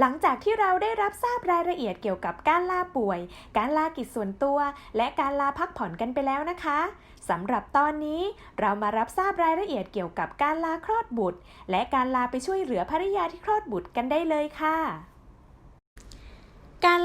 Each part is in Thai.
หลังจากที่เราได้รับทราบรายละเอียดเกี่ยวกับการลาป่วย การลากิจส่วนตัว และการลาพักผ่อนกันไปแล้วนะคะสำหรับตอนนี้เรามารับทราบรายละเอียดเกี่ยวกับการลาคลอดบุตร และการลาไปช่วยเหลือภริยาที่คลอดบุตรกันได้เลยค่ะ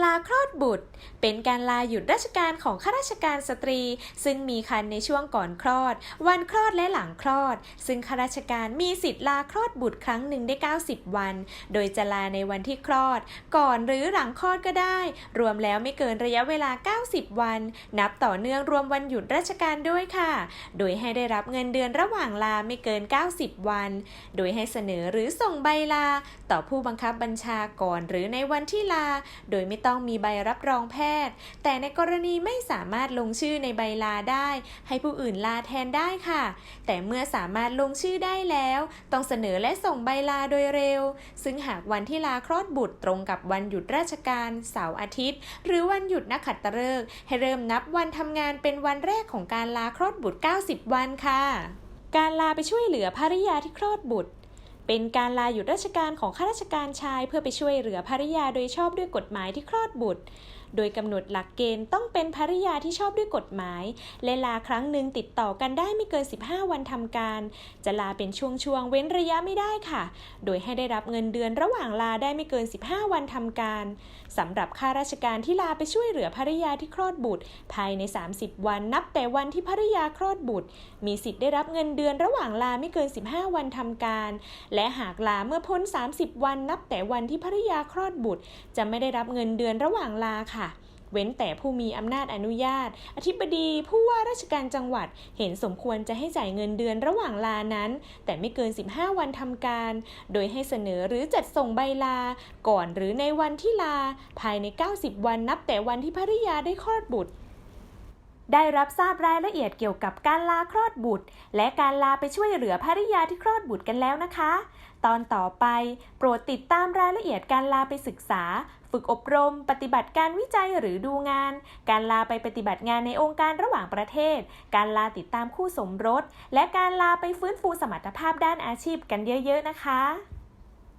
ารลาคลอดบุตร เป็นการลาหยุดราชการของข้าราชการสตรี ซึ่งมีคันในช่วงก่อนคลอด วันคลอดและหลังคลอด ซึ่งข้าราชการมีสิทธิ์ลาคลอดบุตรครั้งหนึ่งได้ 90 วัน โดยจะลาในวันที่คลอด ก่อนหรือหลังคลอดก็ได้ รวมแล้วไม่เกินระยะเวลา 90 วัน นับต่อเนื่องรวมวันหยุดราชการด้วยค่ะ โดยให้ได้รับเงินเดือนระหว่างลาไม่เกิน 90 วัน โดยให้เสนอหรือส่งใบลา ต่อผู้บังคับบัญชาก่อนหรือในวันที่ลา โดยไม่ต้องมีใบรับรองแพทย์ แต่ในกรณีไม่สามารถลงชื่อในใบลาได้ ให้ผู้อื่นลาแทนได้ค่ะ แต่เมื่อสามารถลงชื่อได้แล้ว ต้องเสนอและส่งใบลาโดยเร็ว ซึ่งหากวันที่ลาคลอดบุตรตรงกับวันหยุดราชการเสาร์อาทิตย์ หรือวันหยุดนักขัตฤกษ์ให้เริ่มนับวันทำงานเป็นวันแรกของการลาคลอดบุตร 90 วันค่ะ การลาไปช่วยเหลือภริยาที่คลอดบุตร เป็นการลาหยุดราชการของข้าราชการชาย เพื่อไปช่วยเหลือภริยาโดยชอบด้วยกฎหมายที่คลอดบุตร โดยกำหนดหลักเกณฑ์ต้องเป็นภริยาที่ชอบด้วยกฎหมาย และลาครั้งหนึ่งติดต่อกันได้ไม่เกิน 15 วันทำการ จะลาเป็นช่วงๆเว้นระยะไม่ได้ค่ะ โดยให้ได้รับเงินเดือนระหว่างลาได้ไม่เกิน 15 วันทำการสำหรับข้าราชการที่ลาไปช่วยเหลือภริยาที่คลอดบุตร ภายใน 30 วันนับแต่วันที่ภริยาคลอดบุตร มีสิทธิ์ได้รับเงินเดือนระหว่างลาไม่เกิน 15 วันทำการและหากลาเมื่อพ้น 30 วันนับแต่วันที่ภริยาคลอดบุตร จะไม่ได้รับเงินเดือนระหว่างลาค่ะ เว้นแต่ผู้มีอำนาจอนุญาต อธิบดีผู้ว่าราชการจังหวัดเห็นสมควรจะให้จ่ายเงินเดือนระหว่างลานั้น แต่ไม่เกิน 15 วันทำการ โดยให้เสนอหรือจัดส่งใบลา ก่อนหรือในวันที่ลา ภายใน 90 วันนับแต่วันที่ภริยาได้คลอดบุตร ได้รับทราบรายละเอียดเกี่ยวกับการลาคลอดบุตร และการลาไปช่วยเหลือภริยาที่คลอดบุตรกันแล้วนะคะ ตอนต่อไป โปรดติดตามรายละเอียดการลาไปศึกษา ฝึกอบรม ปฏิบัติการวิจัยหรือดูงาน การลาไปปฏิบัติงานในองค์การระหว่างประเทศ การลาติดตามคู่สมรส และการลาไปฟื้นฟูสมรรถภาพด้านอาชีพกันเยอะ ๆ นะคะ